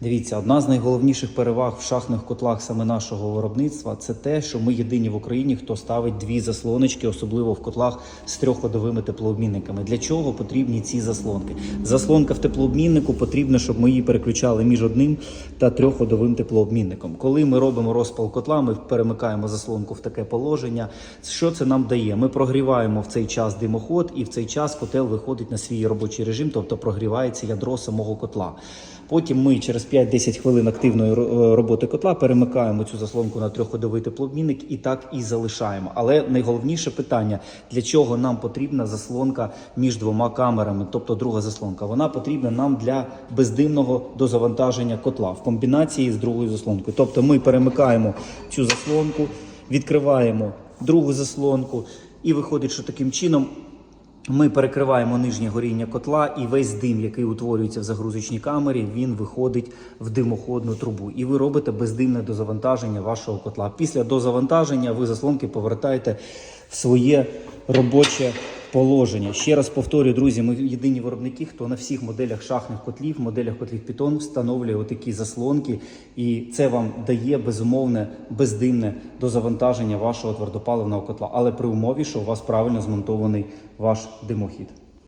Дивіться, одна з найголовніших переваг в шахтних котлах саме нашого виробництва це те, що ми єдині в Україні, хто ставить дві заслоночки, особливо в котлах з трьохходовими теплообмінниками. Для чого потрібні ці заслонки? Заслонка в теплообміннику потрібна, щоб ми її переключали між одним та трьохходовим теплообмінником. Коли ми робимо розпал котла, ми перемикаємо заслонку в таке положення. Що це нам дає? Ми прогріваємо в цей час димоход, і в цей час котел виходить на свій робочий режим, тобто прогрівається ядро самого котла. Потім ми через 5-10 хвилин активної е, роботи котла перемикаємо цю заслонку на трьохходовий теплообмінник і так і залишаємо. Але найголовніше питання: для чого нам потрібна заслонка між двома камерами, тобто друга заслонка? Вона потрібна нам для бездимного дозавантаження котла в комбінації з другою заслонкою. Тобто ми перемикаємо цю заслонку, відкриваємо другу заслонку, і виходить, що таким чином ми перекриваємо нижнє горіння котла, і весь дим, який утворюється в загрузочній камері, він виходить в димоходну трубу. І ви робите бездимне дозавантаження вашого котла. Після дозавантаження ви заслонки повертаєте в своє робоче положення. Ще раз повторюю, друзі, ми єдині виробники, хто на всіх моделях шахних котлів, моделях котлів Python встановлює отакі заслонки, і це вам дає безумовне бездимне дозавантаження вашого твердопаливного котла, але при умові, що у вас правильно змонтований ваш димохід.